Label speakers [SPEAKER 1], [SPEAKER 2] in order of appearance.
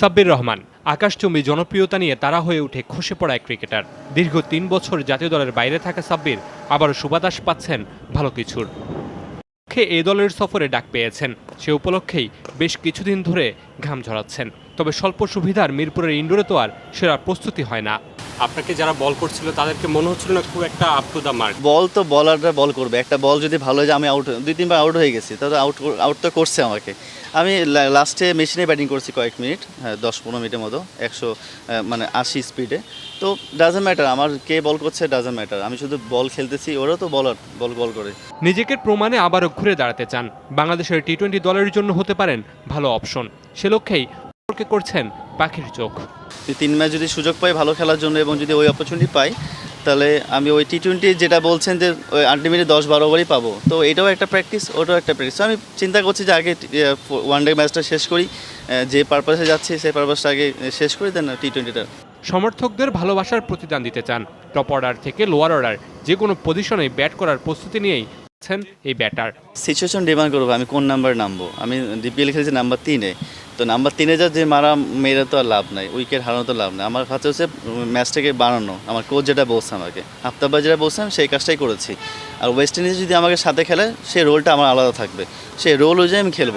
[SPEAKER 1] সাব্বির রহমান, আকাশচুম্বী জনপ্রিয়তা নিয়ে তারা হয়ে উঠে খসে পড়া এক ক্রিকেটার। দীর্ঘ তিন বছর জাতীয় দলের বাইরে থাকা সাব্বির আবারও সুবাতাস পাচ্ছেন ভালো কিছুর। পক্ষে এ দলের সফরে ডাক পেয়েছেন, সে উপলক্ষেই বেশ কিছুদিন ধরে ঘাম ঝরাচ্ছেন। তবে স্বল্প সুবিধার মিরপুরের ইন্ডোরে তো আর সেরা প্রস্তুতি হয় না। আপনাকে যারা বল করছিল তাদেরকে মনে হচ্ছিল না খুব একটা up to the mark
[SPEAKER 2] ball তো বলাররা বল করবে। একটা বল যদি ভালো হয় যে আমি আউট দুই তিনবার আউট হয়ে গেছি। তাহলে আউট আউট তো করছে আমাকে। আমি লাস্টে মেশিনে ব্যাটিং করছি কয়েক মিনিট হ্যাঁ দশ পনেরো মিনিটের মতো একশো মানে আশি স্পিডে তো ডাজেন্ট ম্যাটার আমার কে বল করছে ডাজেন্ট ম্যাটার আমি শুধু বল খেলতেছি ওরাও তো বলার বল বল করে।
[SPEAKER 1] নিজেকে প্রমাণে আবারও ঘুরে দাঁড়াতে চান। বাংলাদেশের টি টোয়েন্টি দলের জন্য হতে পারেন ভালো অপশন সে লক্ষ্যেই করছেন পাখির চোখ।
[SPEAKER 2] তিন ম্যাচ যদি সুযোগ পাই ভালো খেলার জন্য এবং যদি ওই অপরচুনিটি পাই তাহলে আমি ওই টি টোয়েন্টি যেটা বলছেন যে ওই আলটিমেটলি দশ বারো ওভারই পাবো। তো এটাও একটা প্র্যাকটিস ওটাও একটা প্র্যাকটিস আমি চিন্তা করছি যে আগে ওয়ান ডে ম্যাচটা শেষ করি যে পারপাসে যাচ্ছি সেই পারপাসটা আগে শেষ করি দেন টি। টোয়েন্টিটা
[SPEAKER 1] সমর্থকদের ভালোবাসার প্রতিদান দিতে চান। টপ অর্ডার থেকে লোয়ার অর্ডার যে কোনো পজিশনে ব্যাট করার প্রস্তুতি নিয়েই এই ব্যাটার
[SPEAKER 2] সিচুয়েশন ডিমান্ড করব আমি কোন নাম্বার নামবো? আমি ডিপিএল খেলেছি নাম্বার তিনে তো নাম্বার তিনে যা যে মারা মেয়েরা তো আর লাভ নাই উইকেট হারানো তো লাভ নাই। আমার কাছে হচ্ছে ম্যাচটাকে বানানো, আমার কোচ যেটা বলছে আমাকে আফতাবাজ যেটা বলছে, আমি সেই কাজটাই করেছি। আর ওয়েস্ট ইন্ডিজ যদি আমাকে সাথে খেলে সেই রোলটা আমার আলাদা থাকবে। সেই রোল অনুযায়ী আমি খেলব